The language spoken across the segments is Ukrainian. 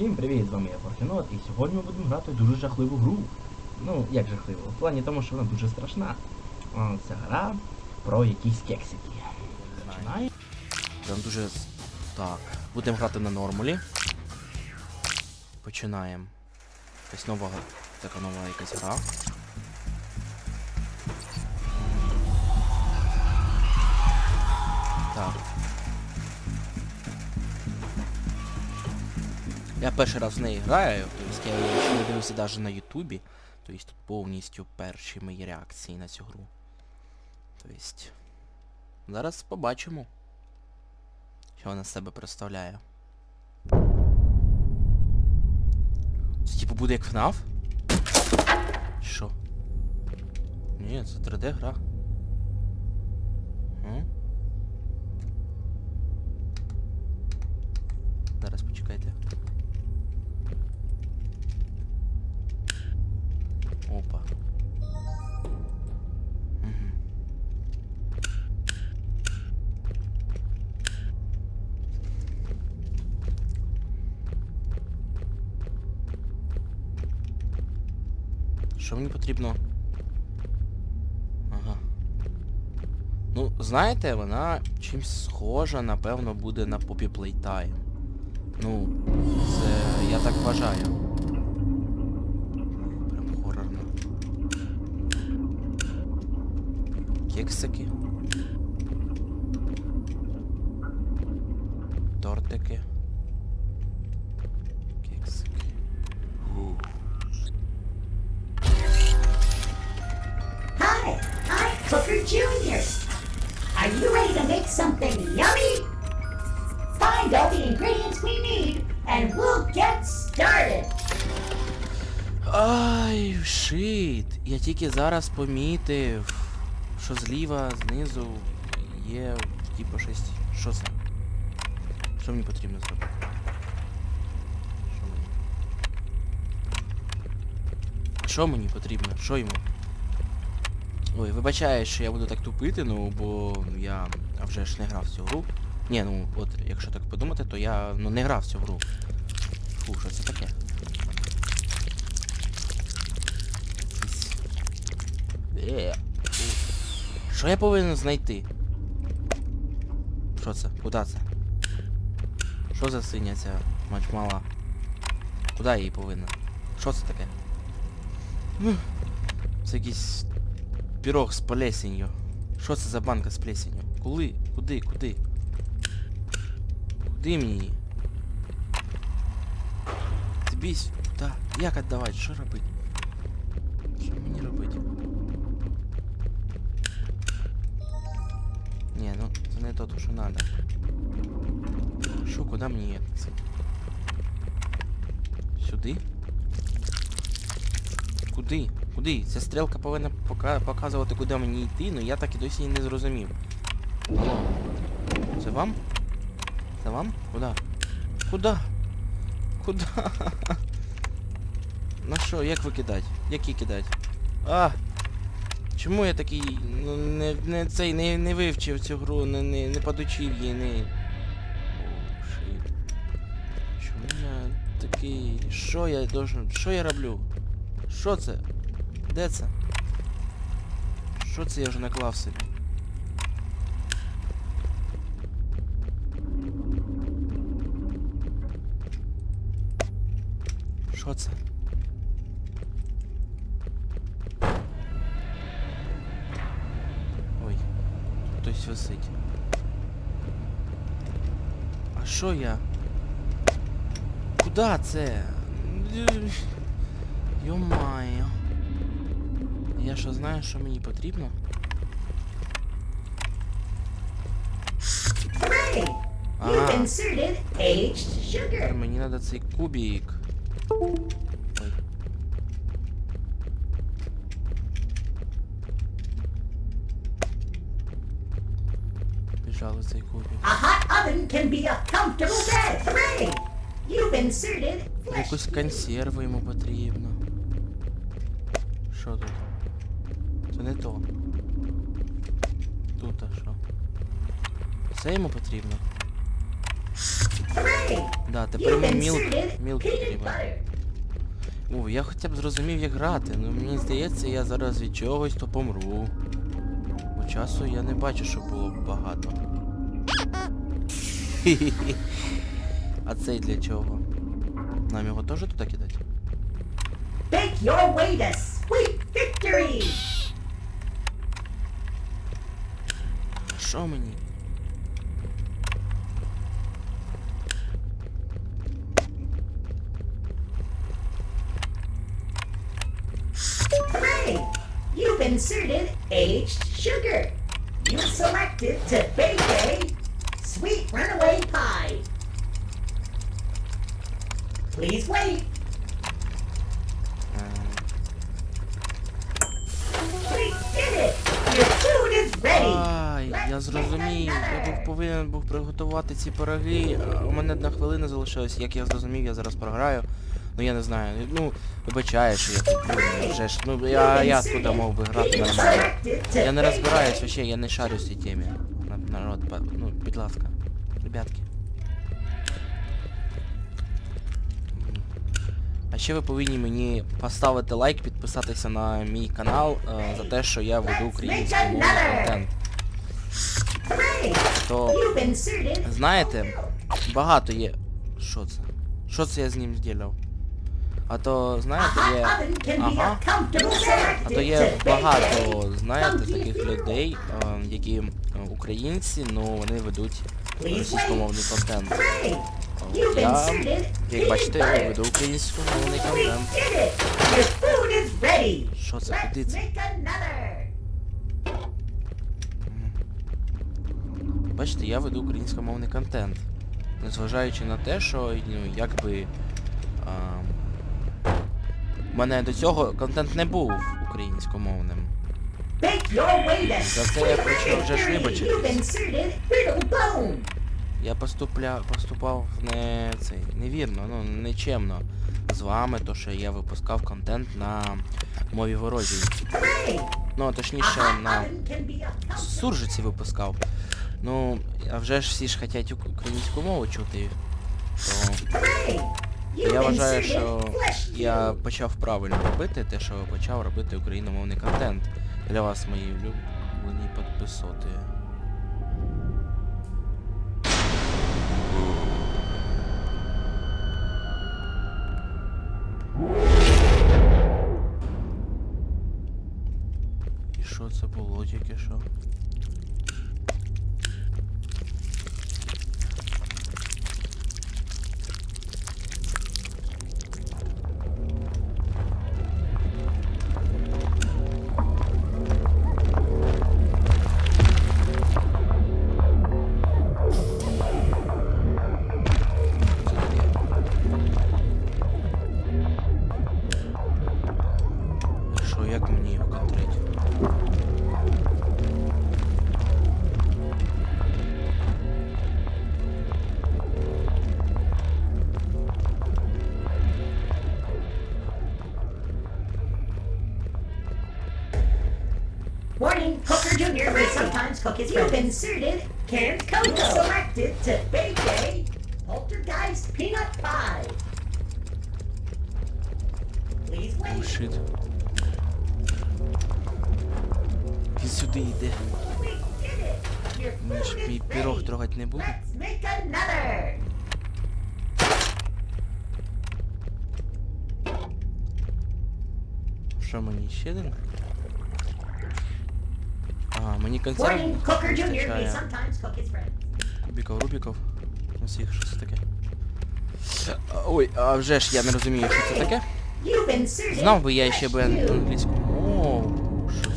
Всім привіт, з вами я Фортінот, і сьогодні ми будемо грати дуже жахливу гру. Ну, як жахливу? В плані тому, що вона дуже страшна. Це гра про якісь кексики. Починає. Прям дуже. Так. Будемо грати на нормулі. Починаємо. Якась нова. Така нова якась гра. Так. Я перший раз в неї граю, тобто я її не дивився навіть на Ютубі. Тобто тут повністю перші мої реакції на цю гру. Тобто. Зараз побачимо. Що вона з себе представляє. Це типу буде як FNAF? Що? Ні, це 3D гра. М? Що мені потрібно? Ага. Ну, знаєте, вона чимсь схожа, напевно, буде на Poppy Playtime. Ну, це я так вважаю. Прям хорорно. Кексики. Something yummy? Find all the ingredients we need and we'll get started. Ай, шит. Я тільки зараз помітив, що зліва, знизу є типу щось. Що це? Що мені потрібно зробити? Що мені? Потрібно? Що йому? Ой, вибачаю, що я буду так тупити, ну бо я вже ж не грав цю гру. Ні, ну от, якщо так подумати, то я ну не грав цю гру. Фу, що це таке? Е. Що я повинен знайти? Що це? Куда це? Що за синя ця мачмала? Куди я її повинна? Що це таке? Ну, Це якийсь пірог з плесенью. Що це за банка з плесенью? Коли? Куди? Куди? Куди мені? Збісь. Та. Як віддавати? Що робити? Що мені робити? Ні, ну це не то, що надо. Що, куди мені це? Сюди? Куди? Куди? Ця стрілка повинна показувати, куди мені йти, але я так і досі не зрозумів. Алло. Це вам? Це вам? Куда? Куда? Куда? На що? Як викидати? Як її кидати? А! Чому я такий ну, не, не цей не, не вивчив цю гру, не, не, не подучив її, не. О, шит. Чому я такий. Що я должен. Що я роблю? Що це? Де це? Що це я вже наклав собі? Що це? Ой, тут хтось висить. А що я? Куда це? Йо-майо. Я що знаю, що мені потрібно? Ага. Тепер мені треба цей кубік. Біжали цей кубік. A hot oven can be a comfortable bed. Hooray! You've inserted flesh. Якусь консерву йому потрібно. Що тут? Це не то. Тут а що? Це йому потрібно? Да, тепер You've ми мілк, inserted мілк peanut потрібен. butter. О, я хоча б зрозумів, як грати. Ну мені здається, я зараз від чогось то помру. Бо часу я не бачу, що було багато. А цей для чого? Нам його теж туди кидати? Make your way to sweet victory! Що мені? Hooray! You've inserted aged sugar. You've selected to bake a sweet runaway pie. Please wait. Е, We did it! Your food is ready! Ай, я зрозумів. Я був повинен був приготувати ці пироги. а У мене одна хвилина залишилась. Як я зрозумів, я зараз програю. Ну я не знаю. Ну, вибачаю, що я тут ну, вже ж. Ну я, я откуда мог би грати нормально. Я не розбираюсь вообще, я не шарю в цій темі. Народ, ну, будь ласка. Ребятки. А ще ви повинні мені поставити лайк, підписатися на мій канал е, за те, що я веду українськомовний контент. То знаєте, багато є. Що це? Що це я з ним зробив? А то, знаєте, є. Ага. А то є багато, знаєте, таких людей, е, які е, українці, ну вони ведуть російськомовний контент. От Я, як бачите, butter. веду українськомовний контент. Що це? Куди це? Бачите, я веду українськомовний контент. Незважаючи на те, що ну, якби. А, мене до цього контент не був українськомовним. За це я хочу вже ж вибачитись. Я поступля, поступав не цей, невірно, ну нечемно з вами, то що я випускав контент на мові ворожій. Ну, точніше, на суржиці випускав. Ну, а вже ж всі ж хотять українську мову чути. То я вважаю, що я почав правильно робити те, що почав робити україномовний контент. Для вас мої улюблені підписоти. His You've inserted canned cocoa. Selected to bake a poltergeist peanut pie. Please wait. щит. Він сюди йде. Мені ж мій пірог ready. не буде. Let's make another. Що мені ще один? Ага, мені Jr. may вистачає. Кубіков, Рубіков. Усіх, що це таке? Ой, а вже ж я не розумію, що це таке. Знав би я ще би англійську. О,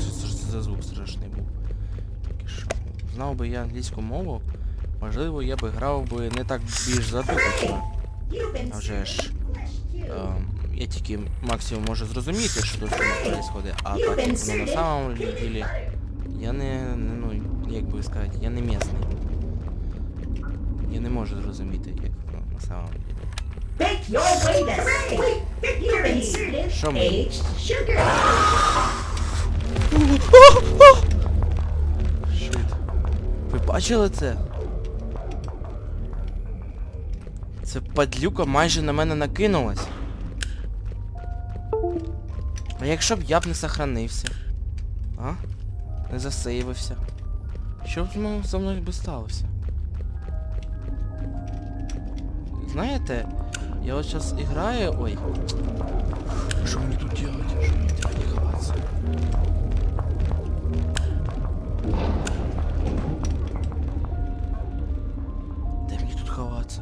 що це, за звук страшний був. Знав би я англійську мову, можливо, я би грав би не так більш задумочно. You've А вже ж. Ем, я тільки максимум можу зрозуміти, що тут відбувається, а так як воно на самом ділі, я не, не ну, як би сказати, я не місний. Я не можу зрозуміти, як воно на самом ділі. Bake your way to sweet victory. You've inserted Show me. aged sugar. Шит. Ви бачили це? Це падлюка майже на мене накинулась. А якщо б я б не сохранився? А? Не засейвився. Що б зі мною би сталося? Знаєте, я от зараз граю. Ой. Що мені тут делать? Що мені делать ховатися? Де мені тут ховатися?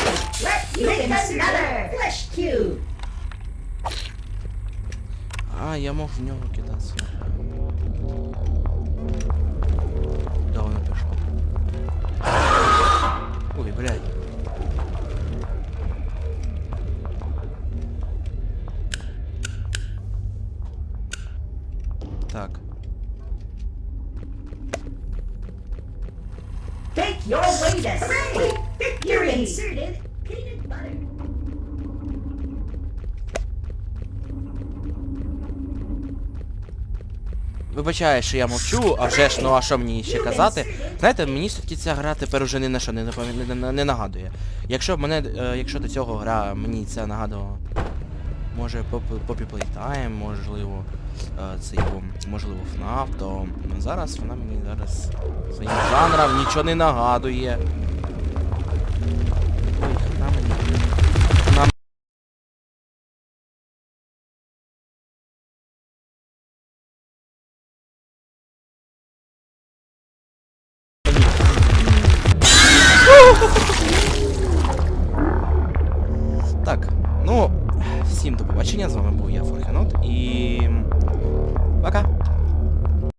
Let you make another flesh cube! А, я мог в нього кидатися. Вибачаю, що я мовчу, а вже ж, ну а що мені ще казати? Знаєте, мені все-таки ця гра тепер уже ні на що не, не, не, не нагадує. Якщо мене, е, якщо до цього гра мені це нагадувала, може Poppy Playtime, можливо, е, це його, можливо, FNAF, то зараз вона мені зараз своїм жанром нічого не нагадує.